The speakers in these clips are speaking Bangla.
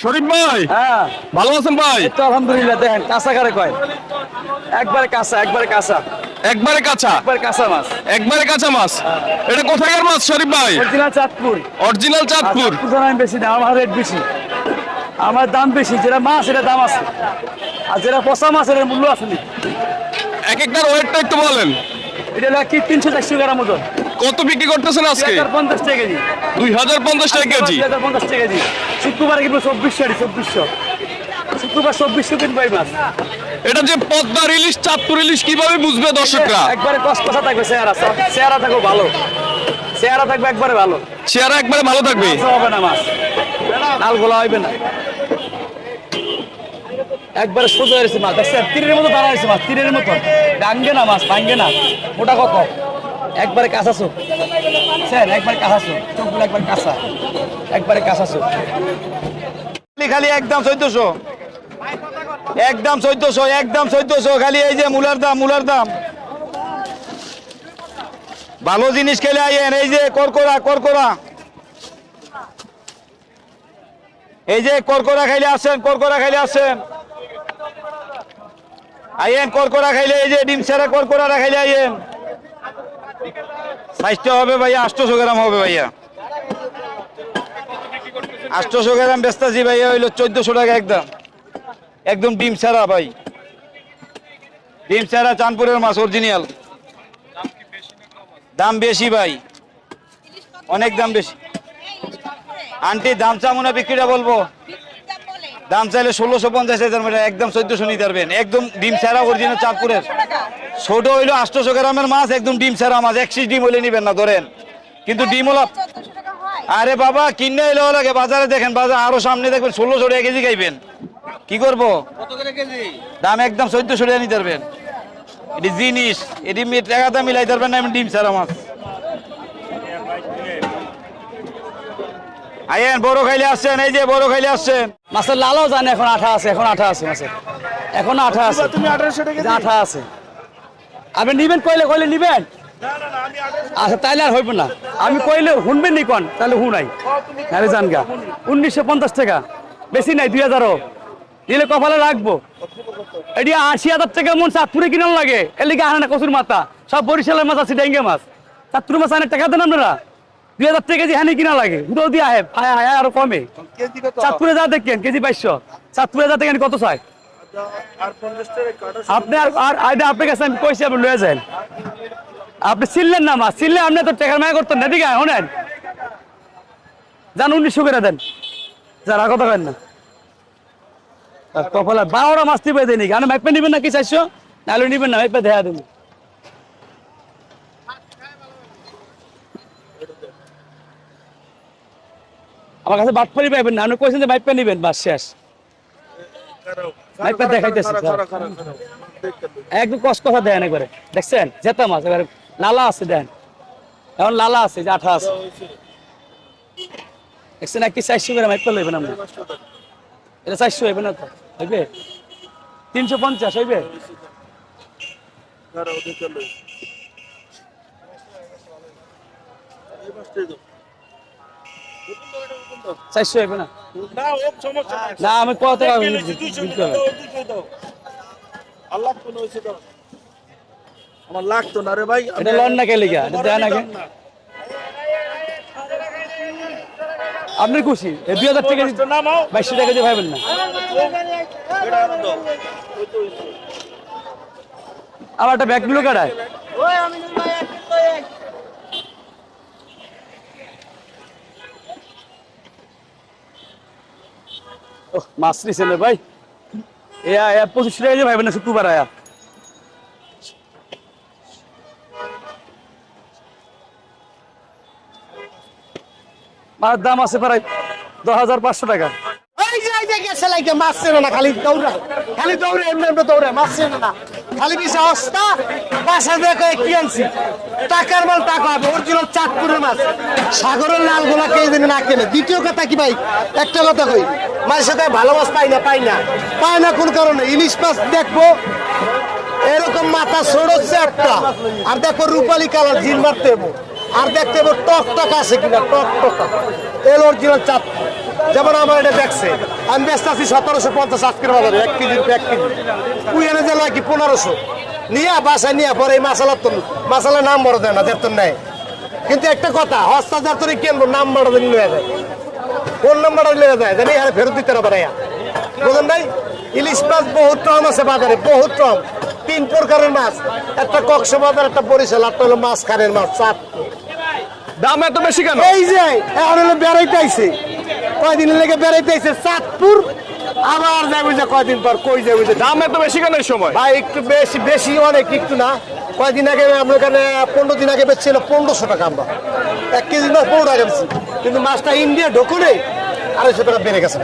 শরীফ ভাই হ্যাঁ। ভালো আছেন ভাই? তো আলহামদুলিল্লাহ দেখেন কাঁচা কারে কয়? একবারে কাঁচা একবারে কাঁচা। একবারে কাঁচা? একবারে কাঁচা মাছ। একবারে কাঁচা মাছ? এটা কোথাকার মাছ শরীফ ভাই? অরিজিনাল চাঁদপুর। অরিজিনাল চাঁদপুর। আমি বেশি না আমার রেট বেশি। আমার দাম বেশি যেটা মাছ এটা দাম আছে। আর যেটা পচা মাছ এটার মূল্য আছে এক একটার ওয়েটটা একটু বলেন। এটা কি তিনশো চারশো গ্রাম ওজন। কত বিক্রি করতেছেন আজকে? পঞ্চাশ টাকা কেজি। দুই হাজার পঞ্চাশ টাকা কেজি? পঞ্চাশ টাকা কেজি। শুক্রবার কিনবো চব্বিশশো চব্বিশশো শুক্রবার চব্বিশশো কিনবো এই মাছ এটা যে চাঁদপুর ইলিশ কীভাবে বুঝবে দর্শকরা? একবারে কষ কষা থাকবে চেহারা চেহারা থাকবে ভালো। চেহারা থাকবে একবারে ভালো। চেহারা একবারে ভালো থাকবে? হবে না মাছ। লাল গোলা হইবে না। একবারে সোজা হয়েছে মাছ। দেখছেন? তীরের মতো দাঁড়া হয়েছে মাছ তীরের মতো। ডাঙ্গে না মাছ ভাঙ্গে না। মোটা কত? একবারে কাঁচা চোখ স্যার, একবারে কাঁচা চোখ চোখগুলো একবার কাঁচা। একবারে কাঁচা চোখ খালি একদম চোদ্দশো। একদম চোদ্দশো একদম চোদ্দশো। খালি এই যে মূলার দাম মূলার দাম। ভালো জিনিস খেলে আইয়েন। এই যে করকরা করকরা। এই যে করকরা খাইলে আসেন করকরা খাইলে আসেন আইয়েন, করকরা খাইলে এই যে ডিম সেরা করকরা খাইলে আইয়েন। সাইজটা হবে ভাইয়া, আটশোশো গ্রাম হবে ভাইয়া। আটশোশো গ্রাম বেচতেছি ভাই হইল চোদ্দশো টাকা একদম। একদম ডিম ছাড়া ভাই। ডিম ছাড়া চাঁদপুরের মাছ অরিজিনাল দাম বেশি ভাই। অনেক দাম বেশি। আন্টি, দাম চামো না, বিক্রিটা বলব? দাম চাইলে ষোলোশো পঞ্চাশ হাজার মানে একদম চোদ্দশো নিতে পারবেন। একদম ডিম ছাড়া অরিজিনাল চাঁদপুরের। ছোট হইল আটশোশো গ্রামের মাছ একদম ডিম ছাড়া মাছ। একশিস ডিম হলে নিবেন না ধরেন। কিন্তু ডিম হলো আরে বাবা কিনে এলো লাগে বাজারে দেখেন বাজার আরও সামনে দেখবেন ষোলোশো টাকা কেজি খাইবেন। কি করব? দাম একদম চোদ্দশো টাকা নিতে পারবেন। এটি জিনিস এটি মি- টাকাটা মিলাই পারবেন না এমন ডিম ছাড়া মাছ। আইয়েন বড় খাইলে আসছেন এই যে বড় খাইলে আসছেন। মাছের লালও জানে এখন আঠা আছে এখন আঠা আছে মাছের। এখন আঠা আছে। তুমি আঠারোশো টাকা আঠা আছে। আপনি নিবেন কইলে কইলে নিবেন? আচ্ছা তাইলে আর হইব না। আমি কইলে শুনবেন নি কোন? তাহলে হুনাই আরে জান গা উনিশশো পঞ্চাশ টাকা। বেশি নাই দুই হাজারও। দিলে কপালে রাখব। এটি আশি হাজার টাকা মন চাঁদপুরে কিনার লাগে। এর লিগে আনে না কচুর মাথা। সব বরিশালের মাছ আছে ডেঙ্গে মাছ। চাঁদপুর মাছ আনে টাকা দেন আপনারা? দুই হাজার টাকা কেজি হানি কিনা লাগে। দুটো দিয়ে আহে আয় আয় আরও কমে। চাঁদপুরে যা দেখেন কেজি পাইশো চাঁদপুরে যা দেখেন কত চাই আপনি আর আইডা আপনার কাছে আমি কইছি আপনি লয়ে যান। আপনি চিনলেন না মাছ চিনলে আপনি তো টেকার মায়া করতেন না দিকে শোনেন। যান উনিশশো করে দেন। যারা কথা কেন না। কপালে বারোটা মাছ টিপে দেনি কেন মাইপে নিবেন না কি চাইছো? নাহলে নিবেন না, মাইপে দেখা দেবেন আমার কাছে বাটপারি পাইবেন না, আপনি কইছেন যে মাইপে নিবেন, বাস শেষ। মাইপে দেখাইতেছি একদম কষ্ট কথা দেন। একবারে। দেখছেন? জেতা মাছ এবারে লালা আছে দেন। এখন লালা আছে যে আঠা আছে। দেখছেন একটি চারশো করে মাইপে লইবেন আপনি এটা চারশো হইবে না তো? হইবে? তিনশো পঞ্চাশ হইবে? চারশো হইবে না? না আমি কত টাকা দিতে হবে? আমার লাগতো না রে ভাই এটা লন না কে লিগা দেয় না আপনি খুশি? দুই হাজার টাকা বাইশশো টাকা দিয়ে ভাবেন না। আমার একটা ব্যাগ নিল কাটায় মাছ নিছেন রে ভাই। এয়া পঁচিশ টাকা দিয়ে ভাবেন না, শুক্রবার আয়া। মাছ দাম আছে প্রায় দশ হাজার পাঁচশো টাকা। এই যে এই যে, গেছে লাইকে, মাছ চেনে না, খালি দৌড়া। খালি দৌড়ে, এমনি এমনি দৌড়ে, মাছ চেনে না। খালি দেখো কি আনছি? টাকার মাল টাকা হবে চাঁদপুরের মাছ। সাগরের না কেনে? দ্বিতীয় কথা কি ভাই? একটা কথা কই সাথে ভালো মাছ পাই না পাই না। পাই না কোন কারণে? ইলিশ মাছ দেখব, এরকম মাথা সরচ্ছে একটা। আর দেখো রূপালি কালার জিন মারতে। আর দেখতে টক টক আছে কিনা টক টক এল অরিজিনাল চাঁদপুর। যেমন আমার এটা দেখছে আমি ব্যস্ত আছি সতেরোশো পঞ্চাশ আজকের বাজারে এক কেজি এক কেজি। এনে দিল কি পনেরোশো। নিয়ে বাসায় নিয়ে পরে এই মাসালার তো মাসালার নাম বড় দেয় না যে তোর নেয়। কিন্তু একটা কথা হস্তা যার তোর কিনবো নাম বড় দিন লয়ে যায়। ফোন নাম্বারটা লেগে যায় জানি আরে ফেরত দিতে না পারে বুঝলেন ভাই ইলিশ মাছ বহুত টম আছে বাজারে বহুত টম। তিন প্রকারের মাছ। একটা কক্সবাজার একটা বরিশাল একটা হলো মাছ খানের মাছ চাপ দাম এত বেশি কেন? এই যে এখন হলো বেড়াইতে আইছে। কয়দিন লেগে বেড়াইতে আইছে চাঁদপুর। আবার যাব যে কয়দিন পর কই যাব যে? দাম এত বেশি কেন সময়? ভাই একটু বেশি বেশি অনেক একটু না। কয়দিন আগে আমরা এখানে পনেরো দিন আগে বেচছিল পনেরোশো টাকা আমরা। এক কেজি না পনেরো টাকা বেশি কিন্তু মাছটা ইন্ডিয়া ঢোকলে আড়াইশো টাকা বেড়ে গেছে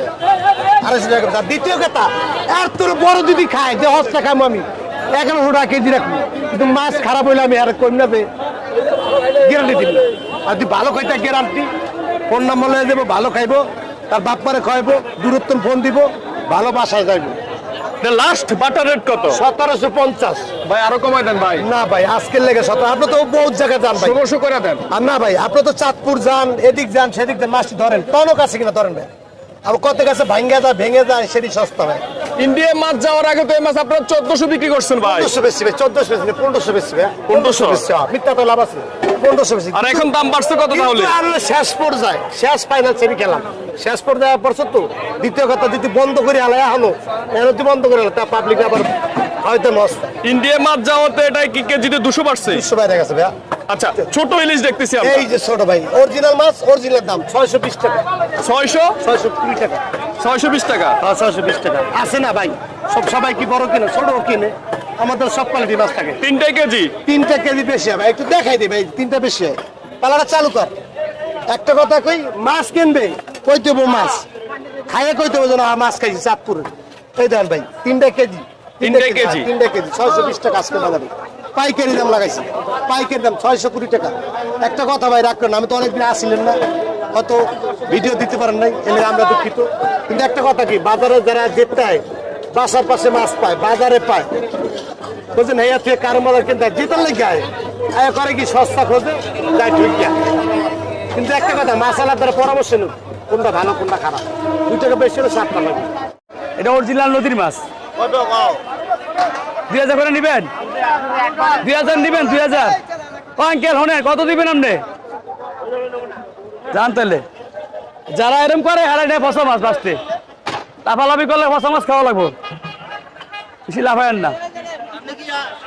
আড়াইশো টাকা দ্বিতীয় কথা আর তোর বড় দিদি খায় যে হস্তা খাব আমি। এগারোশো টাকা কেজি রাখব। কিন্তু মাছ খারাপ হইলে আমি আর কম নেবে গ্যারান্টি দিব আর তুই ভালো খাইতে গ্যারান্টি ফোন নাম্বার দেবো ভালো খাইবো। তার বাপমারে খাইবো দূরত্ব ফোন দিব ভালো বাসায় যাইবো। লাস্ট বাটার রেট কত? সতেরোশো পঞ্চাশ। ভাই আরও কমাই দেন ভাই। না ভাই আজকের লেগে সতেরো। আপনি তো বহুত জায়গায় যান ভাই। ষোলোশো করে দেন। আর না ভাই আপনি তো চাঁদপুর যান এদিক যান সেদিক যান মাছটি ধরেন টনক আছে কিনা ধরেন ভাই? আর কত কাছে ভাঙ্গা যায় ভেঙে যায় সেটি সস্তা ইন্ডিয়া মাছ যাওয়ার আগে তো এই মাছ আপনারা চোদ্দশো বিক্রি করছেন ভাই। পনেরোশো বেশি চোদ্দশো বেশি পনেরোশো বেশি ভাই। 1500 বেশি হ্যাঁ, মিথ্যা তো লাভ আছে। পনেরোশো বেশি। আর এখন দাম বাড়ছে কত তাহলে? শেষ পর্যায়ে শেষ ফাইনাল সেমি খেলাম। শেষ পর্যায়ে পড়ছো তো দ্বিতীয় কথা যদি বন্ধ করে আলাই হলো বন্ধ করে আলো তা পাবলিক আবার হয়তো নষ্ট ইন্ডিয়া মাছ যাওয়াতে এটাই কি কেজিতে দুশো বাড়ছে? বিশ্ব বাইরে গেছে ভাইয়া। আচ্ছা ছোট ইলিশ দেখতেছি আমরা। এই যে ছোট ভাই অরিজিনাল মাছ অরিজিনাল দাম ছয়শো বিশ টাকা। ছয়শো? ছয়শো কুড়ি টাকা। ছয়শো বিশ টাকা? হ্যাঁ ছয়শো বিশ টাকা। আছে না ভাই? সব সবাই কি বড় কিনে ছোট কিনে? আমাদের সব কোয়ালিটি মাছ থাকে। তিনটে কেজি? তিনটা কেজি বেশি হবে। একটু দেখাই দে ভাই তিনটা বেশি হয়। পালাটা চালু কর। একটা কথা কই মাছ কিনবে কই দেবো মাছ? খাইয়ে কই দেবো যেন মাছ খাইছি চাঁদপুরে? এই দেন ভাই তিনটা কেজি। তিনটা কেজি? হ্যাঁ, তিনটা কেজি ছয়শো বিশ টাকা আজকে বাজারে। পাইকারি দাম লাগাইছি। পাইকারি দাম ছয়শো কুড়ি টাকা। একটা কথা ভাই রাখবেন আমি তো অনেকদিন আসছিলেন না। হয়তো ভিডিও দিতে পারেন নাই এলে আমরা দুঃখিত। কিন্তু একটা কথা কি বাজারে যারা যেতে বাসার পাশে মাছ পায় বাজারে পায় বুঝছেন হেয়া থেকে কারও মজার কিনতে যেতার লেগে আয়। আয় করে কি সস্তা খোঁজে? যাই ঠিক গিয়া। কিন্তু একটা কথা মাসালার দ্বারা পরামর্শ নেব কোনটা ভালো কোনটা খারাপ। দুই টাকা বেশি হলে সাতটা লাগবে এটা ওর অরিজিনাল নদীর মাছ। দুই হাজার করে নিবেন? দুই হাজার নিবেন দুই হাজার। আঙ্কেল হনে কত দিবেন আপনি? জান তাহলে। যারা এরম করে হারাই মাছ লাফালাফি করলে মাছ খাওয়া লাগবো। বেশি লাফায়েন না।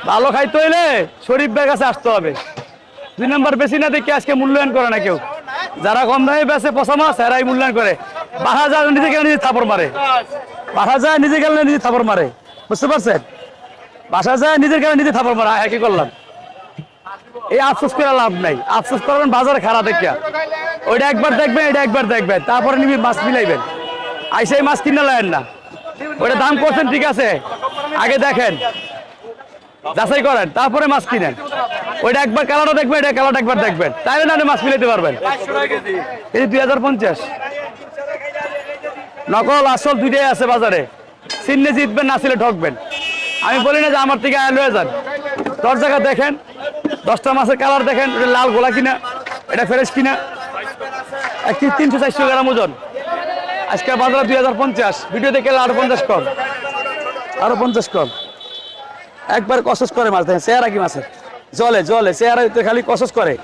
ভালো খাইতে হইলে শরীফ বের কাছে আসতে হবে। দুই নম্বর বেশি না দেখে আজকে মূল্যায়ন করে না কেউ। যারা কম দামে বেছে পচা মাছ, এরাই মূল্যায়ন করে। বাসা যায় নিজে গেলে নিজে থাপড় মারে। বাসা যায় নিজে গেলে নিজে থাপড় মারে। বুঝতে পারছেন? বাসা যায়, নিজের গেলে নিজে মারে হ্যাঁ কি করলাম? এই আফসোস করে লাভ নাই। আফসোস করবেন, বাজারে খারাপ দেখিয়া ওইটা একবার দেখবেন, এটা একবার দেখবেন। তারপরে নিবি, মাছ মিলাইবেন। আইসাই মাছ কিনে লাইন না। ওইটা দাম করছেন, ঠিক আছে। আগে দেখেন। যাচাই করেন, তারপরে মাছ কিনেন। ওইটা একবার কালারটা দেখবেন, এটা কালারটা একবার দেখবেন। তাইলে না মাছ মিলাইতে পারবেন। এই দুই হাজার পঞ্চাশ। নকল, আসল দুইটাই আছে বাজারে। চিনলে জিতবেন, না ছিলে ঠকবেন। আমি বলি না যে আমার থেকে আয় লয়ে যান। দশ জায়গা দেখেন, দশটা মাছের কালার দেখেন, এটা লাল গোলা কিনা, এটা ফ্রেশ কিনা। একটি তিনশো চারশো গ্রাম ওজন। আজকে বাজারে দুই হাজার পঞ্চাশ। ভিডিও দেখে আরও পঞ্চাশ কম আরও পঞ্চাশ কম একবার কসস করে মাছ দেখেন, চেহারা কি মাছের? জলে জলে চেহারা খালি কসস করে।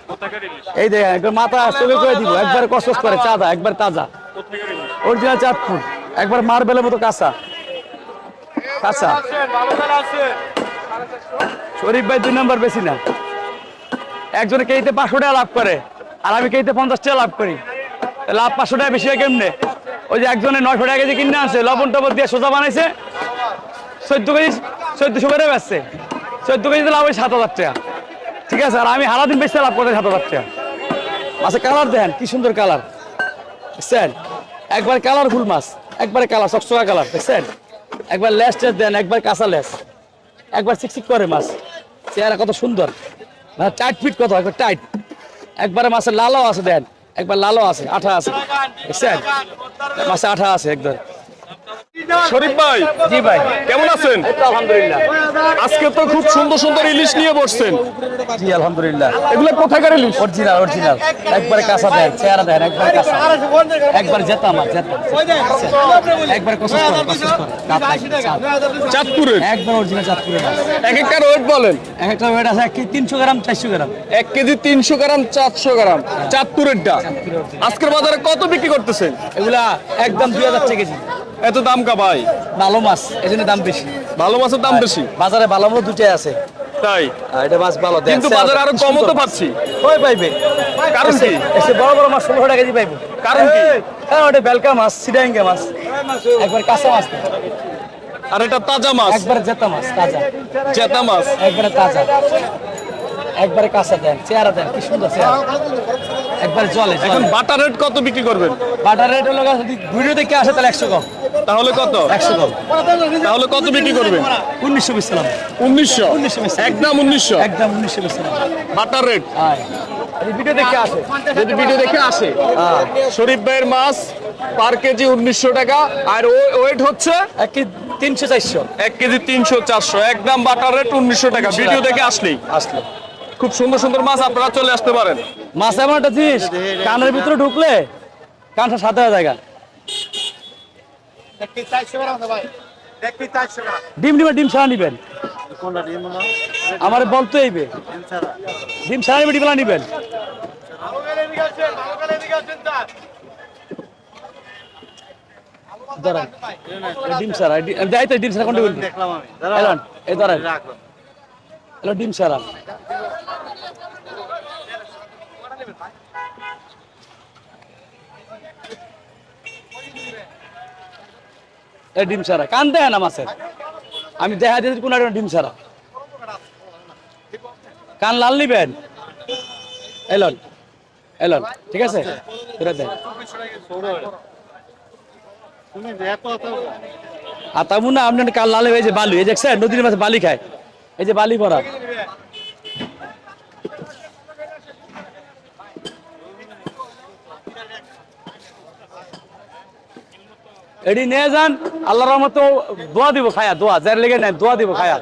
এই দেখেন, একবার মাথা চোখে করে দিব, একবার কসস করে, চাঁদা, একবার তাজা। অরিজিনাল চাঁদপুর, একবার মার্বেলের মতো কাঁচা। কাঁচা শরীফ ভাই দুই বেশি না। একজনে কেইতে পাঁচশো টাকা লাভ করে, আর আমি কেইতে পঞ্চাশ টাকা লাভ করি। লাভ পাঁচশো টাকা বেশি হয় কেমনে? ওই যে একজনে নয়শো টাকা কেজি কিনে লবণ দিয়ে সোজা বানাইছে। চোদ্দ কেজি, চোদ্দশো করে বেচছে। চোদ্দ কেজিতে লাভ হয় সাত হাজার টাকা। ঠিক আছে, আর আমি হারা দিন বেচতে লাভ করতে সাত হাজার টাকা। মাছের কালার দেখেন, কি সুন্দর কালার দেখছেন? একবার কালারফুল মাছ, একবারে কালার চকচকা কালার দেখছেন? একবার লেস টেস দেন, একবার কাঁচা লেস। একবার চিকচিক করে মাছ। চেহারা কত সুন্দর। মানে টাইট ফিট কত, একবার টাইট একবারে মাছের লালও আছে, দেন। একবার লালও আছে, আঠা আছে। মাছে আঠা আছে একদম। শরীফ ভাই জি ভাই। কেমন আছেন? আলহামদুলিল্লাহ। আজকে তো খুব সুন্দর সুন্দর ইলিশ নিয়ে বসছেন। জি আলহামদুলিল্লাহ। এগুলো কোথাকার ইলিশ? অরিজিনাল অরিজিনাল একবারে কাঁচা দেন চেহারা দেন একবারে কাঁচা। একবার জেতা আমার জেতা। একবার কোশিশ করে কোশিশ করে। চাঁদপুরের একবার অরিজিনাল চাঁদপুরে এক একটা ওয়েট বলেন। এক একটা ওয়েট আছে তিনশো গ্রাম চারশো গ্রাম। এক কেজি তিনশো গ্রাম চারশো গ্রাম। চাঁদপুরেরটা। আজকের বাজারে কত বিক্রি করতেছেন? এগুলা একদম দুই হাজার টাকা কেজি। এত দাম কা ভাই? ভালো মাছ এই জন্য দাম বেশি। ভালো মাছের দাম বেশি? বাজারে ভালো মাছ দুটাই আছে। তাই? আর এটা মাছ ভালো কিন্তু বাজারে আরও কমও তো পাচ্ছি। কই পাইবে? কারণ কি? এসে বড় বড় মাছ ষোলো টাকা কেজি পাইবো। কারণ কি? হ্যাঁ ওটা বেলকা মাছ সিডাঙ্গা মাছ। একবার কাঁচা মাছ। আর এটা তাজা মাছ? একবারে জেতা মাছ তাজা। জেতা মাছ? একবারে তাজা। একবারে কাঁচা দেন চেহারা দেন কি সুন্দর চেহারা। একবারে জলে এখন বাটার রেট কত বিক্রি করবেন? বাটার রেট হলো ভিডিও দেখে আসে তাহলে একশো কম। তাহলে কত? একশো কম। তাহলে কত বিক্রি করবেন? উনিশশো উনিশশো? 1900 একদম উনিশশো? একদম উনিশশো বাটার রেট ভিডিও দেখে আসে। যদি ভিডিও দেখে আসে। শরীফ ভাইয়ের মাছ পার কেজি উনিশশো টাকা। আর ওয়েট হচ্ছে? এক কি তিনশো চারশো। এক কেজি তিনশো চারশো। একদম বাটার রেট উনিশশো টাকা। ভিডিও দেখে আসলেই। আসলো। খুব সুন্দর সুন্দর মাছ আপনারা চলে আসতে পারেন। মাছ এমন একটা জিনিস কানের ভিতরে ঢুকলে কানটা সাদা হয়ে যায় ডিম ডিমে ডিম ছাড়া নিবেন। আমার বলতে এইবে। ডিম ছাড়া। নিবে ডিমলা নিবেন ডিম ছাড়া ডি- যাই তো ডিম ছাড়া কোনটা বলবি? এলন এই এলো ডিম ছাড়া। ডিম ছাড়া। কান দেয় না মাছের। আমি দেখা দিয়েছি কোন ডিম ছাড়া। কান লাল নিবেন? এলন এলন ঠিক আছে? আতামু না আপনার কাল লালে এই যে বালু, এই দেখছেন? নদীর মাঝে বালি খায়। এই যে বালি ভরা। এডি নিয়ে যান, আল্লাহর রহমতে দোয়া দিব খায়া, দোয়া, যার লেগে নেন দোয়া দিব খায়া।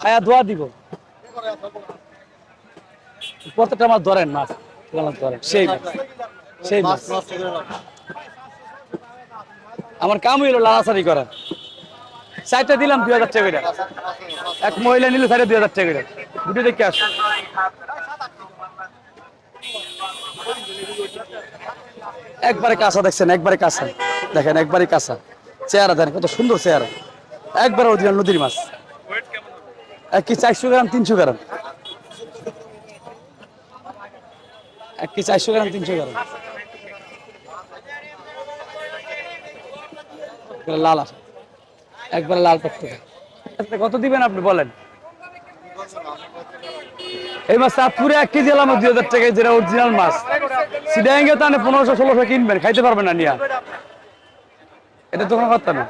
খায়া দোয়া দিব। প্রত্যেকটা মাছ ধরেন মাছ ধরেন, সেই মাছ সেই মাছ। আমার কাম হইল লালাসারি করা চারটা দিলাম দুই হাজার টাকা এক মহিলা নিল সাড়ে দুই হাজার টাকা। দুটো দেখে আস। একবারে কাঁচা দেখছেন একবারে কাঁচা। দেখেন একবারে কাঁচা। চেহারা দেখেন কত সুন্দর চেহারা। একবারে অরিজিনাল নদীর মাছ। এক কি চারশো গ্রাম তিনশো গ্রাম। এক কি চারশো গ্রাম তিনশো গ্রাম। লাল একবারে লাল আচ্ছা, কত দিবেন আপনি বলেন? এই মাছ চাঁদপুরে এক কেজি এলাম দুই হাজার টাকায় যেটা অরিজিনাল মাছ। সিডাঙ্গে তো আনে পনেরোশো ষোলোশো কিনবেন খাইতে পারবেন না নিয়া। এটা তো কোনো কথা না।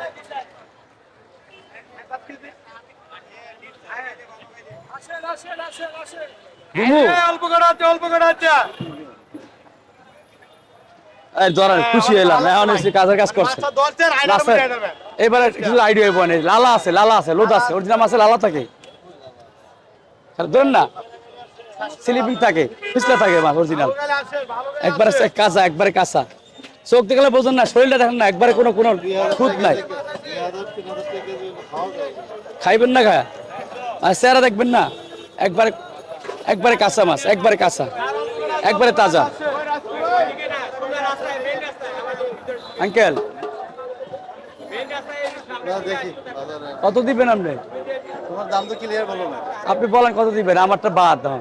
খুশি হইলাম। এখন কাজের কাজ করছে। এবারে কিছু আইডিয়া লালা আছে লালা আছে লোদ আছে অরিজিনাল মাছে লালা থাকে। ধরুন না। স্লিপিং থাকে পিছলা থাকে মাছ অরিজিনাল একবারে সে কাঁচা একবারে কাঁচা। চোখ দেখলে বোঝেন না শরীরটা দেখেন না একবারে কোনো কোনো খুঁত নাই। খাইবেন না খায়? আর চেহারা দেখবেন না একবারে একবারে কাঁচা মাছ একবারে কাঁচা একবারে তাজা। আঙ্কেল কত দিবেন আপনি? তোমার দাম তো ক্লিয়ার বলো না। আপনি বলেন কত দিবেন আমারটা বাদ দাম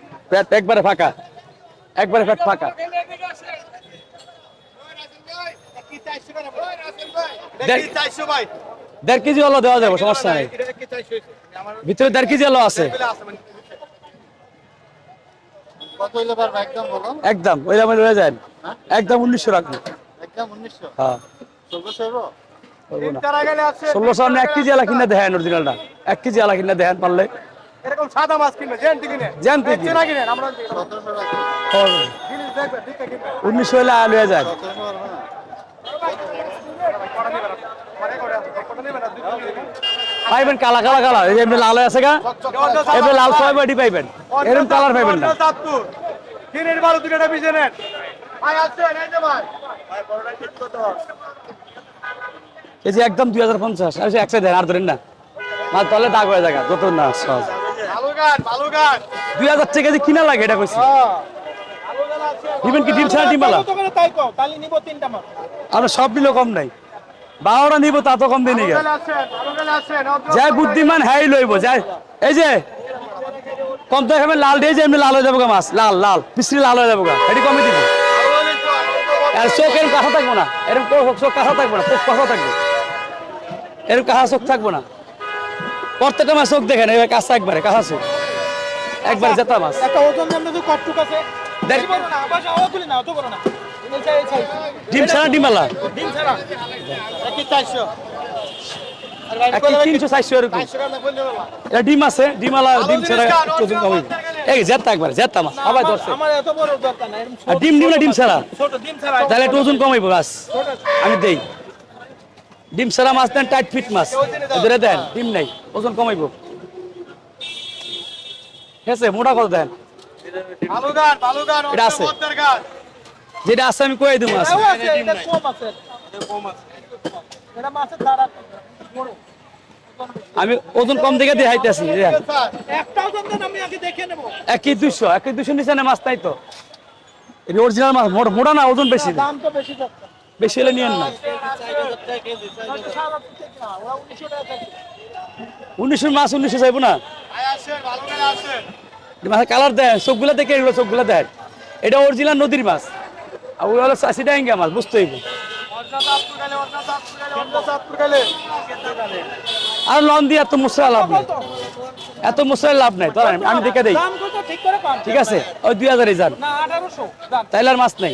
পেট একবারে ফাঁকা। একবারে পেট ফাঁকা। দেড় কেজি হলো দেওয়া যাবে সমস্যা নেই। ভিতরে দেড় কেজি হলো আছে। হইলে একদম একদম ওই দামে রয়ে যায়। একদম উনিশশো রাখব। হ্যাঁ। ষোলোশো ষোলোশো আপনি এক কেজি আলা কিনা দেখেন অরিজিনালটা এক কেজি আলা কিনা দেখেন পারলে। এরকম সাদা মাছ কিনবে জেন্টি কিনে। জানতে কি চেনা কিনেন আমরা উনিশশো হলে আলু হয়ে পাইবেন কালা কালা কালার এই যে এমনি লাল আছে গা। এবার লাল ছয় বাটি পাইবেন। এরকম কালার পাইবেন না। কিনের বারো দুটা বিজে নেন। ভাই এই যে ভাই। ভাই বড়টা ঠিক কত কেজি একদম দুই হাজার পঞ্চাশ। একশো দেন আর ধরেন না। মাছ তাহলে দাগ হয়ে যায় যত না সহজ। দুই হাজার টাকা কিনা লাগে এটা কইছি। দিবেন কি ডিম ছাড়া ডিম মাছ আমরা সব নিলেও কম নাই। বারোটা নিব তা তো কম দিন আছেন বালুঘাট আছেন যাই বুদ্ধিমান হ্যাঁ লইব যাই। এই যে কম তো এখানে লাল দিয়ে যে এমনি লাল হয়ে যাব মাছ লাল লাল পিছলি লাল হয়ে যাব এটি কমে দিব। আর চোখ এরকম কাঁচা থাকব না এরকম চোখ কাঁচা থাকব না চোখ কাঁচা থাকবে। এরকম কাঁচা চোখ থাকব না। প্রত্যেকটা মাছ চোখ দেখেন এবার কাঁচা একবারে কাঁচা চোখ একবারে জেতা মাছ। একটা ওজন জানতে তো কটটুক আছে দেখ- বলো না বাসা আওয়া তুলি না অত করো না। এই চাই এই চাই। ডিম ছাড়া ডিম আলা? ডিম ছাড়া। একই চারশো। এক তিনশো চারশো এরকম। এটা ডিম আছে ডিম ডিম ছাড়া চোদ্দ কমে। এই জেতা একবারে জেতা মাছ ধরছে। ডিম ডিম না ডিম ছাড়া? ডিম ছাড়া তাহলে একটু ওজন কমাইবো বাস। আমি দেই। ডিম ছাড়া মাছ দেন টাইট ফিট মাছ। ধরে দেন ডিম নাই ওজন কমাইবো। ঠিক আছে মোটা কত দেন। এটা আছে। যেটা আছে আমি কয়ে দেবো আছে। আমি ওজন কম দেখে দিয়ে হাইতেছি একই দুইশো একই দুইশো নিচে মাছ তাই তো। অরিজিনাল মাছ মোটা- না ওজন বেশি। দাম তো বেশি বেশি হলে নিয়েন না। উনিশশো মাছ উনিশশো চাইব না। মাছের কালার দেয় চোখগুলা দেখে এগুলো চোখগুলা দেয় এটা অরিজিনাল নদীর মাছ। আর ওই হলো চাষি ডাঙ্গা মাছ বুঝতে হইব। আর লন দিয়ে এত মশলা লাভ নাই। এত মশলা লাভ নাই ধরেন আমি দেখে দেই। ঠিক আছে ওই দুই হাজারই যান। না আঠারোশো। দাম। তাইলে আর মাছ নাই।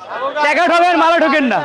টেকা ঠকেন মালা ঠকেন না।